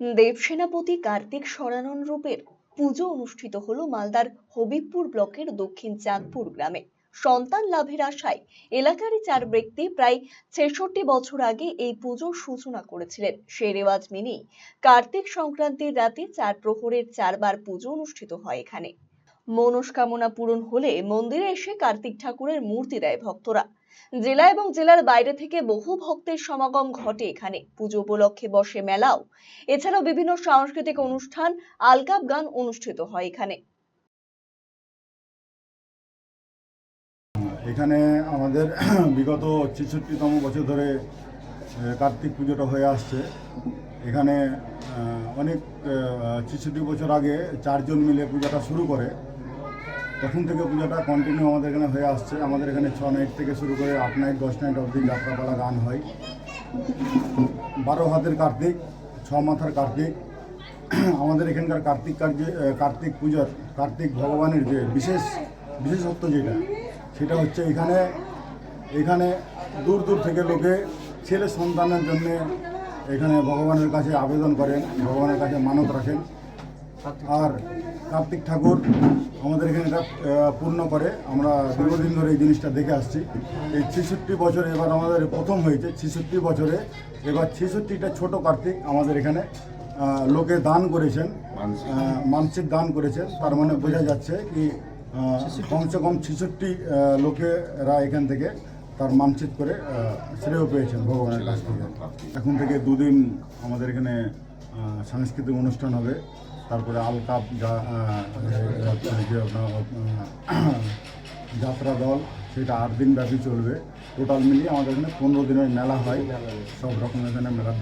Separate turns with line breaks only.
দেবসেনাপতি কার্তিক সরানন রূপের পুজো অনুষ্ঠিত হলো মালদার হবিবপুর ব্লকের দক্ষিণ চাঁদপুর গ্রামে। সন্তান লাভের আশায় এলাকারই চার ব্যক্তি প্রায় ছেষট্টি বছর আগে এই পুজোর সূচনা করেছিলেন। সে রেওয়াজ মেনেই কার্তিক সংক্রান্তির রাতে চার প্রহরের চারবার পুজো অনুষ্ঠিত হয় এখানে। মনস্কামনা পূরণ হলে মন্দিরে এসে কার্তিক ঠাকুরের মূর্তি দেয় ভক্তরা। জেলা এবং জেলার বাইরে থেকে বহু ভক্তের সমাগম ঘটে এখানে। পুজো উপলক্ষে বসে মেলাও। এছাড়াও বিভিন্ন সাংস্কৃতিক অনুষ্ঠান আলকাপ গান অনুষ্ঠিত হয় এখানে।
এখানে আমাদের বিগত ছেষট্টিতম বছর ধরে কার্তিক পুজোটা হয়ে আসছে। এখানে অনেক ছেষট্টি বছর আগে চারজন মিলে পূজাটা শুরু করে। তখন থেকে পূজাটা কন্টিনিউ আমাদের এখানে হয়ে আসছে। আমাদের এখানে ছ নাইট থেকে শুরু করে আট নাইট দশ নাইট অবধি যাত্রাপালা গান হয়। বারো হাতের কার্তিক, ছ মাথার কার্তিক। আমাদের এখানকার কার্তিক কার্য, কার্তিক পুজোর, কার্তিক ভগবানের যে বিশেষ, বিশেষত্ব যেটা, সেটা হচ্ছে এখানে এখানে দূর দূর থেকে লোকে ছেলে সন্তানের জন্যে এখানে ভগবানের কাছে আবেদন করেন, ভগবানের কাছে মানত রাখেন। আর কার্তিক ঠাকুর আমাদের এখানে এটা পূর্ণ করে। আমরা দীর্ঘদিন ধরে এই জিনিসটা দেখে আসছি। এই ছেষট্টি বছরে এবার আমাদের প্রথম হয়েছে। ছেষট্টি বছরে এবার ছেষট্টিটা ছোট কার্তিক আমাদের এখানে লোকে দান করেছেন মানসিক। দান করেছেন। তার মানে বোঝা যাচ্ছে কি কমসে কম ছেষট্টি লোকেরা এখান থেকে তার মানসিক করে শ্রেয় পেয়েছেন ভগবানের কাছ থেকে। এখন থেকে দুদিন আমাদের এখানে সাংস্কৃতিক অনুষ্ঠান হবে। তারপরে আল কাপ আপনার, যাত্রা দল সেটা আট দিন ব্যাপী চলবে। টোটাল মিলিয়ে আমাদের এখানে পনেরো দিনের মেলা হয়। সব রকমের এখানে মেলা